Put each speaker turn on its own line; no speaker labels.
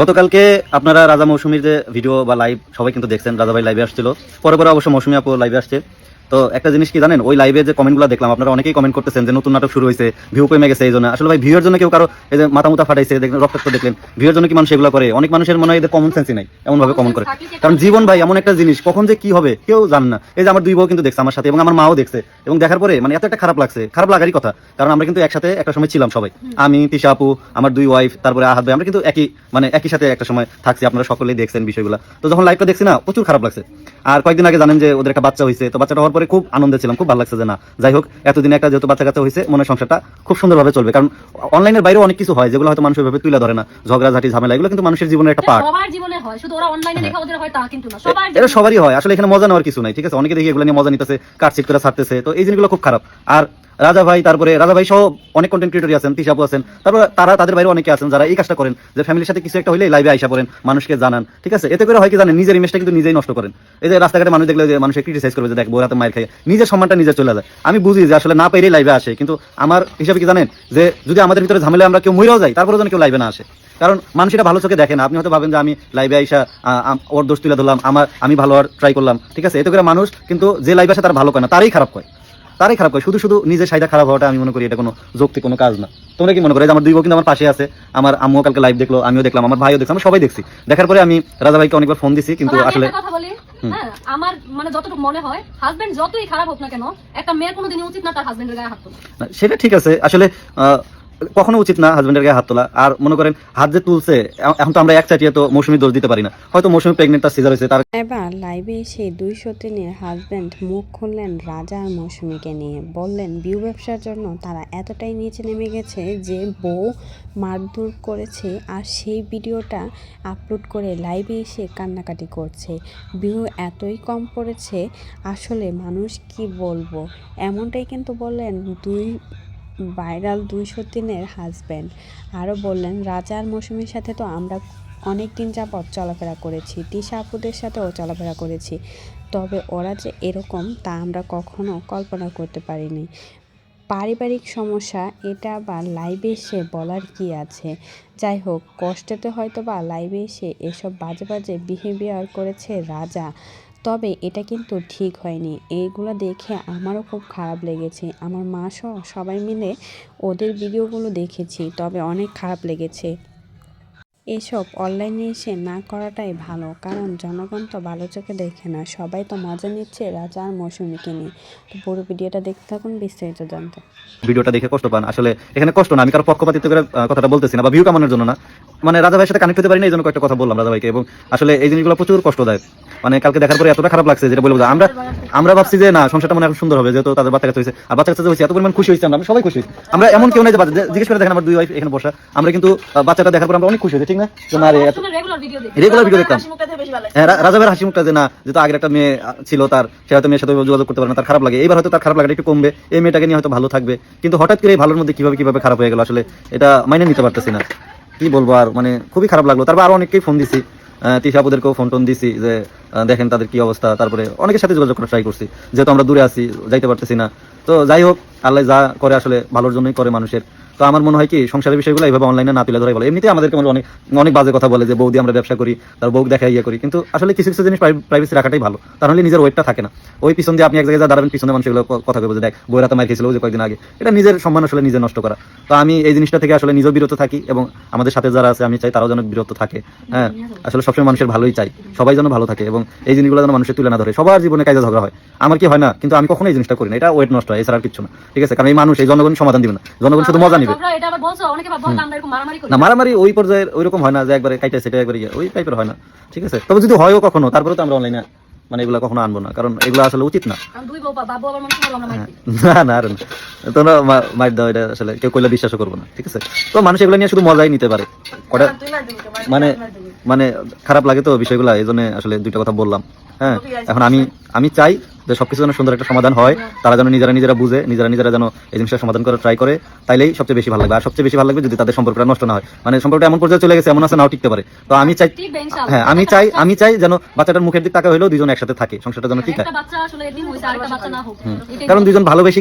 গতকালকে আপনারা রাজা মৌসুমীর যে ভিডিও বা লাইভ সবাই কিন্তু দেখছেন রাজা ভাই লাইভে আসছিল। পরে পরে অবশ্য মৌসুমী আপু লাইভে আসছে। তো একটা জিনিস কি জানেন, ওই লাইভে যে কমেন্টগুলো দেখলাম, আপনারা অনেকেই কমেন্ট করতেছেন যে নতুন নাটক শুরু হয়েছে ভিউ কমে গেছে এই জন্য। আসলে ভাই ভিউর জন্য কেউ কারও এই যে মাথা মুথা ফাটাইছে রক্তাক্ত দেখলেন ভিউর জন্য কি মানুষ এগুলো করে? অনেক মানুষের মনে হয় এদের কমন সেন্সই নাই এমন ভাবে কমন করে। কারণ জীবন ভাই, এমন একটা জিনিস, কখন যে কি হবে, কেউ জান না। এই যে আমার দুই বউ কিন্তু দেখছে আমার সাথে, এবং আমার মাও দেখছে, এবং দেখার পরে মানে এত একটা খারাপ লাগছে, খারাপ লাগারই কথা। কারণ আমরা কিন্তু একসাথে একটা সময় ছিলাম সবাই। আমি, তিশা আপু, আমার দুই ওয়াইফ তারপরে আহাদ ভাই, আমরা কিন্তু একই মানে একই সাথে একটা সময় থাকছি, আপনারা সকলেই দেখছেন বিষয়গুলো। তো যখন লাইভটা দেখছি না, প্রচুর খারাপ লাগছে। আর কয়েকদিন আগে জানেন যে ওদের একটা বাচ্চা হয়েছে, তো বাচ্চাটা হওয়ার খুব আনন্দে ছিলাম খুব ভালো লাগছে যে না যাই হোক এতদিন একটা যেহেতু বাচ্চা কাচ্চা হয়েছে মনে সংসারটা খুব সুন্দরভাবে চলবে। কারণ অনলাইনের বাইরেও অনেক কিছু হয় যেগুলো হয়তো মানুষ ওইভাবে তুলে ধরে না। ঝগড়াঝাটি ঝামেলা এগুলো কিন্তু মানুষের জীবনের একটা পার্ট
সবার জীবনে হয় শুধু ওরা অনলাইনে দেখা ওদের হয় তা কিন্তু না সবার
এটা সবারই হয় আসলে এখানে মজা নেওয়ার কিছু নাই ঠিক আছে? অনেকে দেখি এগুলো নিয়ে মজা নিতেছে কাটছিট করে ছাড়তেছে তো এই জিনিসগুলো খুব খারাপ। আর রাজা ভাই, তারপরে রাজা ভাই সহ অনেক কন্টেন্ট ক্রিয়েটরই আছেন তিশাপু আছেন। তারপর তারা তাদের বাইরে অনেকে আছেন যারা এই কাজটা করেন, যে ফ্যামিলির সাথে কিছু একটা হলে লাইভে আইসা পড়েন, মানুষকে জানান, ঠিক আছে? এতে করে হয় কি জানেন, নিজের ইমেজটা কিন্তু নিজেই নষ্ট করেন। এই যে রাস্তাঘাটে মানুষ দেখলে যে মানুষ ক্রিটিসাইজ করবে যে দেখ বোরাতে মায়ের খাই নিজের সম্মানটা নিজে চলে যায়। আমি বুঝি যে আসলে না পেরেই লাইভে আসে, কিন্তু আমার হিসাবে কি জানেন, যে যদি আমাদের ভিতরে ঝামেলা আমরা কেউ মরেও যাই তারপরে যেন কেউ লাইভে না আসে। কারণ মানুষ এটা ভালো চোখে দেখে না। আপনি হয়তো ভাবেন যে আমি লাইভে আইসা ওর দোষ তুলে ধরলাম, আমার, আমি ভালো আর ট্রাই করলাম, ঠিক আছে? এতে করে মানুষ কিন্তু যে লাইভে আসে তার ভালো করে না, তারই খারাপ করে। তারই খারাপ করে। শুধু শুধু নিজের সাইডা খারাপ হওয়াটা আমি মনে করি এটা কোনো যৌক্তি কোনো কাজ না। তোমরা কি মনে করো? যে আমার দুই বউ কিন্তু আমার পাশে আছে আমার আম্মুও কালকে লাইভ দেখল আমিও দেখলাম আমার ভাইও দেখলাম সবাই দেখছি। দেখার পরে আমি রাজা ভাইকে অনেকবার ফোন দিছি কিন্তু আসলে
হ্যাঁ আমার মানে যতটুকু মনে হয় হাজবেন্ড যতই খারাপ হোক না কেন একটা মেয়ের কোনোদিনই উচিত না তার হাজবেন্ডের গায়ে হাত
সেটা ঠিক আছে। আসলে আহ, কখনো উচিত না হাজবেন্ডের গায়ে হাত তোলা। আর মনে করেন, হাত যে তুলছে এখন তো আমরা এক চাটিয়ে তো মৌসুমি দোষ দিতে পারি না। হয়তো মৌসুমি প্রেগনেন্ট তার সিজার হয়েছে, তার
এবার লাইভে এসে দুইশো তিনের হাজব্যান্ড মুখ খুললেন রাজা আর মৌসুমীকে নিয়ে। বললেন, বিউ ব্যবসার জন্য তারা এতটাই নিচে নেমে গেছে যে বউ মারধর করেছে আর সেই ভিডিওটা আপলোড করে লাইভে এসে কান্নাকাটি করছে। বিউ এতই কম পড়েছে, আসলে মানুষ কি বলব? এমনটাই কিন্তু বললেন দুই ভাইরাল দুইশো তিনের হাজব্যান্ড আরও বললেন রাজা আর মৌসুমীর সাথে তো আমরা অনেক দিন যাবৎ চলাফেরা করেছি। তিশা আপুদের সাথেও চলাফেরা করেছি। তবে ওরা যে এরকম, তা আমরা কখনো কল্পনা করতে পারিনি। পারিবারিক সমস্যা, এটা বা লাইভে এসে বলার কি আছে? যাই হোক, কষ্টেতে হয়তো বা লাইভে এসে এসব বাজে বাজে বিহেভিয়ার করেছে রাজা। তবে এটা কিন্তু ঠিক হয়নি। এইগুলো দেখে আমারও খুব খারাপ লেগেছে। আমার মা সহ সবাই মিলে ওদের ভিডিওগুলো দেখেছি, তবে অনেক খারাপ লেগেছে। এসব অনলাইনে এসে না করাটাই ভালো, কারণ জনগণ তো ভালো চোখে দেখে না। সবাই তো মজা নিচ্ছে রাজা আর মৌসুমীকে নিয়ে। তো পুরো ভিডিওটা দেখতে থাকুন, বিস্তারিত জানতে।
ভিডিওটা দেখে কষ্ট পান। আসলে এখানে কষ্ট না, আমি কারও পক্ষপাতিত্ব করে কথাটা বলতেছি না, বা ভিউ কামানোর জন্য না। মানে রাজা ভাইয়ের সাথে কানেক্ট হতে পারি না এই জন্য কয়েকটা কথা বললাম রাজা ভাইকে। এবং আসলে এই জিনিসগুলো প্রচুর কষ্টদায়ক মানে কালকে দেখার পরে এতটা খারাপ লাগছে যেটা বলে বোঝা আমরা আমরা ভাবছি যে না সংসারটা মানে এখন সুন্দর হবে যেহেতু তাদের বাচ্চা কাছে হয়েছে। আর বাচ্চা কাছে হয়েছে এত পরিমাণ খুশি হয়েছে আমরা সবাই খুশি আমরা এমন কেউ নাই যে জিজ্ঞেস করে দেখেন আমার দুই ওয়াইফ এখানে বসা। আমরা কিন্তু বাচ্চাটা দেখার পর আমরা অনেক খুশি হয়েছি ঠিক না? যে না
রেগুলার ভিডিও দেখি।
রেগুলার ভিডিও দেখতাম। হ্যাঁ রাজা ভাইয়ের হাসি মুখটা যে না যেহেতু আগের একটা মেয়ে ছিল তার সে হয়তো মেয়ের সাথে যোগাযোগ করতে পারে না তার খারাপ লাগে। এবার হয়তো তার খারাপ লাগাটা একটু কমবে। এই মেয়েটাকে নিয়ে হয়তো ভালো থাকবে। কিন্তু হঠাৎ করে এই ভালোর মধ্যে কীভাবে কীভাবে খারাপ হয়ে গেল আসলে এটা মাইনে নিতে পারতেছি না। কি বলব আর মানে খুবই খারাপ লাগল। তারপর আরও অনেককেই ফোন দিছি। তিশাপুদেরকেও ফোন টোন দিছি যে দেখেন তাদের কি অবস্থা। তারপরে অনেকের সাথে যোগাযোগ করার ট্রাই করছি। যেহেতু আমরা দূরে আছি, যাইতে পারতেছি না। তো যাই হোক আল্লাহ যা করে আসলে ভালোর জন্যই করে মানুষের। তো আমার মনে হয় কি, সংসারের বিষয়গুলো এইভাবে অনলাইনে না তুলে ধরে বলে এমনিতে আমাদেরকে মানে অনেক অনেক বাজে কথা বলে যে, বৌদি, আমরা ব্যবসা করি। তার বউ দেখা ইয়ে করি। কিন্তু আসলে কিছু কিছু জিনিস প্রাইভেসি রাখাটাই ভালো। তাহলে নিজের ওয়েটটা থাকে না। ওই পিছন দিয়ে আপনি এক জায়গায় দাঁড়াবেন পিছনে মানুষ এগুলো কথা বলবে দেখ বইরা তো মার খেয়েছিল যে কয়েকদিন আগে। এটা নিজের সম্মান আসলে নিজে নষ্ট করা। তো আমি এই জিনিসটা থেকে আসলে নিজেও বিরত থাকি এবং আমাদের সাথে যারা আছে, আমি চাই তারাও যেন বিরত থাকে। হ্যাঁ আসলে সবসময় মানুষের ভালোই চাই। সবাই যেন ভালো থাকে এবং এই জিনিসগুলো যেন মানুষের তুলে না ধরে। সবার জীবনে কাজে ঝগড়া হয়। আমার কি হয় না, কিন্তু আমি কখনো এই জিনিসটা করি না। এটা ওয়েট নষ্ট হয়, এছাড়া কিছু না। ঠিক আছে? কারণ এই মানুষ এই জনগণ সমাধান দিবে না। জনগণ শুধু মজা নিবে। না মারামারি ওই পর্যায়ের ওই রকম হয় না যে একবারে কাইটা সেটা একবারে ইয়ে, ওই টাইপের হয় না। ঠিক আছে? তবে যদি হয়ও কখনো তারপরে তো আমরা অনলাইনে মানে এগুলো কখনো আনব না। কারণ এগুলো আসলে উচিত না।
হয়।
না না আর তোমরা মা- মাইর দাও এটা আসলে কেউ কইলে বিশ্বাসও করব না। ঠিক আছে? তো মানুষ এগুলো নিয়ে শুধু মজাই নিতে পারে। ওটা মানে মানে খারাপ লাগে তো বিষয়গুলো এই জন্য আসলে দুইটা কথা বললাম। হ্যাঁ? এখন আমি আমি চাই যে সবকিছু যেন সুন্দর একটা সমাধান হয় তারা যেন নিজেরা নিজেরা বুঝে নিজেরা নিজেরা যেন এই জিনিসটা সমাধান করার ট্রাই করে তাইলেই সবচেয়ে বেশি ভালো লাগবে। আর সবচেয়ে বেশি ভালো লাগবে যদি তাদের সম্পর্কটা নষ্ট না হয়। মানে সম্পর্কটা এমন পর্যায়ে চলে গেছে এমন আছে নাও টিকতে পারে। তো আমি চাই হ্যাঁ আমি চাই আমি চাই যেন বাচ্চাটার মুখের দিক তাকা হলেও দুজন একসাথে থাকে সংসারটা যেন ঠিক হয়
হোক। এটাই
কারণ দুজন ভালোবেসে